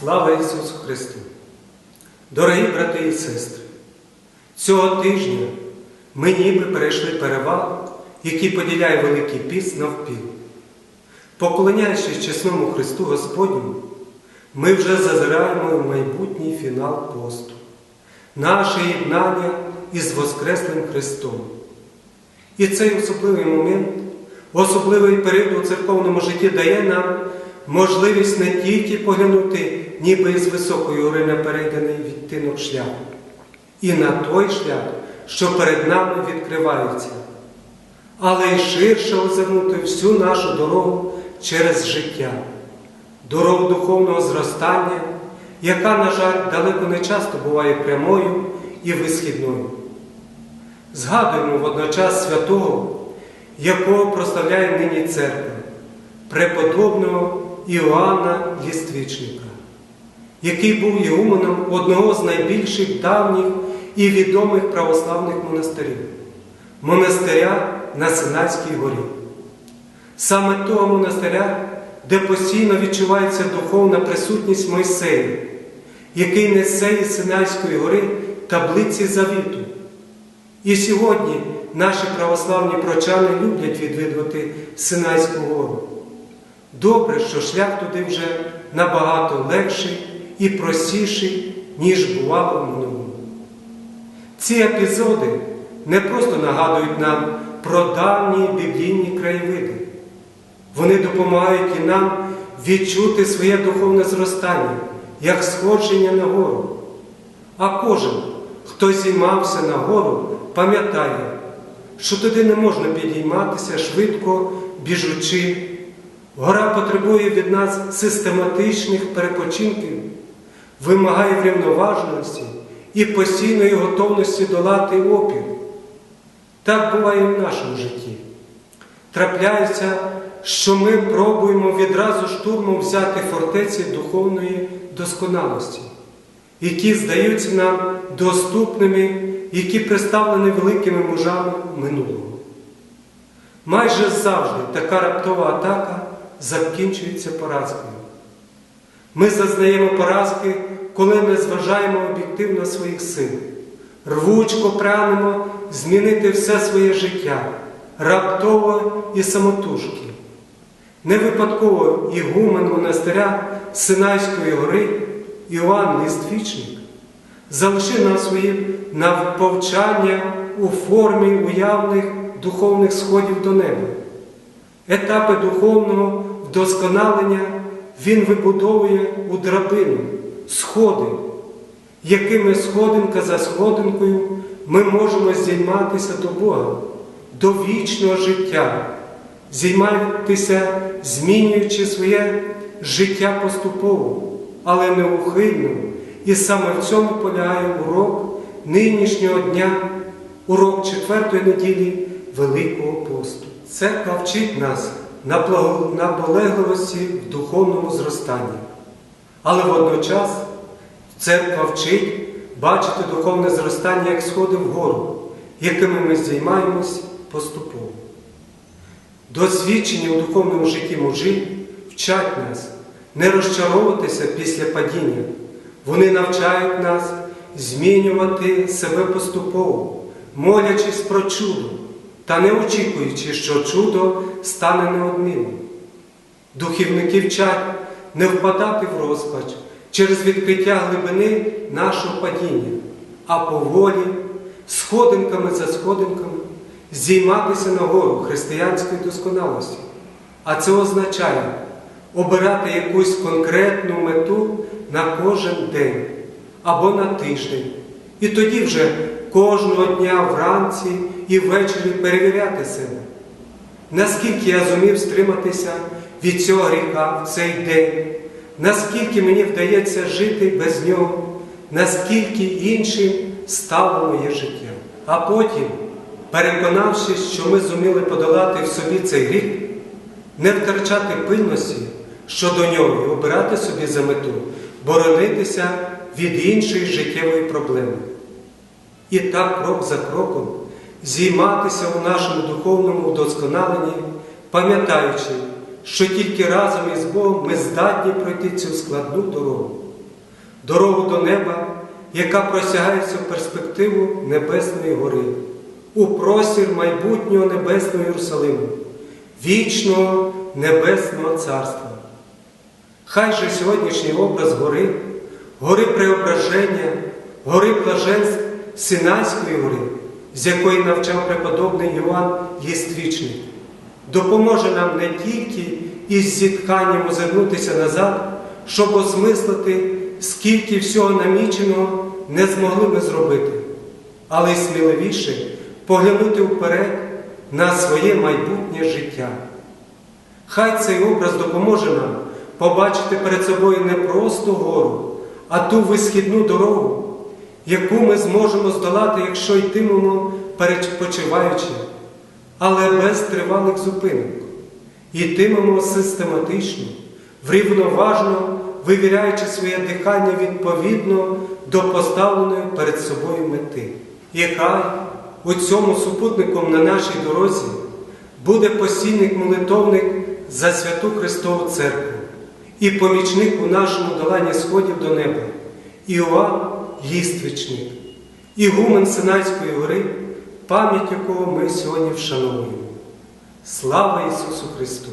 Слава Ісусу Христу! Дорогі брати і сестри! Цього тижня ми ніби перейшли перевал, який поділяє Великий Піст навпіл. Поклоняючись чесному Христу Господньому, ми вже зазираємо в майбутній фінал посту, наше єднання із Воскреслим Христом. І цей особливий момент, особливий період у церковному житті дає нам можливість не тільки поглянути, ніби із високої гори на перейдений відтинок шляху, і на той шлях, що перед нами відкривається, але й ширше озирнути всю нашу дорогу через життя, дорогу духовного зростання, яка, на жаль, далеко не часто буває прямою і висхідною. Згадуємо водночас святого, якого прославляє нині церква, преподобного Іоанна Ліствічника, який був ігуменом одного з найбільших давніх і відомих православних монастирів монастиря на Синайській горі. Саме того монастиря, де постійно відчувається духовна присутність Мойсея, який несе із Синайської гори таблиці завіту. І сьогодні наші православні прочани люблять відвідувати Синайську гору. Добре, що шлях туди вже набагато легший і простіший, ніж бувало в минулому. Ці епізоди не просто нагадують нам про давні біблійні краєвиди. Вони допомагають і нам відчути своє духовне зростання, як сходження на гору. А кожен, хто зіймався на гору, пам'ятає, що туди не можна підійматися швидко біжучи. Гора потребує від нас систематичних перепочинків, вимагає врівноваженості і постійної готовності долати опір. Так буває і в нашому житті. Трапляється, що ми пробуємо відразу штурмом взяти фортеці духовної досконалості, які здаються нам доступними, які представлені великими мужами минулого. Майже завжди така раптова атака закінчується поразкою. Ми зазнаємо поразки, коли не зважаємо об'єктивно своїх сил, рвучко прагнемо змінити все своє життя, раптово і самотужки. Не випадково ігумен монастиря Синайської гори Іоанн Ліствічник залишив нам свої навповчання у формі уявних духовних сходів до неба. Етапи духовного вдосконалення він вибудовує у драбину, сходи, якими сходинка за сходинкою ми можемо зійматися до Бога, до вічного життя, зійматися, змінюючи своє життя поступово, але неухильно. І саме в цьому полягає урок нинішнього дня, урок четвертої неділі Великого посту. Церква вчить нас наполегливості в духовному зростанні. Але водночас церква вчить бачити духовне зростання як сходи вгору, якими ми здіймаємось поступово. Досвідчені у духовному житті мужі вчать нас не розчаровуватися після падіння. Вони навчають нас змінювати себе поступово, молячись про чудо та не очікуючи, що чудо стане неодмінним. Духівники вчать не впадати в розпач через відкриття глибини нашого падіння, а поволі, сходинками за сходинками, здійматися нагору християнської досконалості. А це означає обирати якусь конкретну мету на кожен день або на тиждень. І тоді вже кожного дня вранці і ввечері перевіряти себе, наскільки я зумів стриматися від цього гріха в цей день, наскільки мені вдається жити без нього, наскільки іншим стало моє життя. А потім, переконавшись, що ми зуміли подолати в собі цей гріх, не втрачати пильності щодо нього і обирати собі за мету, боронитися від іншої життєвої проблеми. І так крок за кроком зійматися у нашому духовному вдосконаленні, пам'ятаючи, що тільки разом із Богом ми здатні пройти цю складну дорогу. дорогу до неба, яка просягається в перспективу Небесної гори, у простір майбутнього Небесного Єрусалиму, вічного Небесного Царства. Хай же сьогоднішній образ гори, гори преображення, гори блаженств Синайської гори, з якої навчав преподобний Йоанн Єствічник, допоможе нам не тільки із зітканням озирнутися назад, щоб осмислити, скільки всього наміченого не змогли ми зробити, але й сміливіше поглянути вперед на своє майбутнє життя. Хай цей образ допоможе нам побачити перед собою не просто гору, а ту висхідну дорогу, яку ми зможемо здолати, якщо йтимемо перепочиваючи, але без тривалих зупинок. Йтимемо систематично, врівноважно вивіряючи своє дихання відповідно до поставленої перед собою мети. І хай у цьому супутником на нашій дорозі буде постійник-молитовник за святу Христову Церкву і помічник у нашому доланні сходів до неба, Іоанн Ліствичник, ігумен Синайської гори, пам'ять якого ми сьогодні вшановуємо. Слава Ісусу Христу!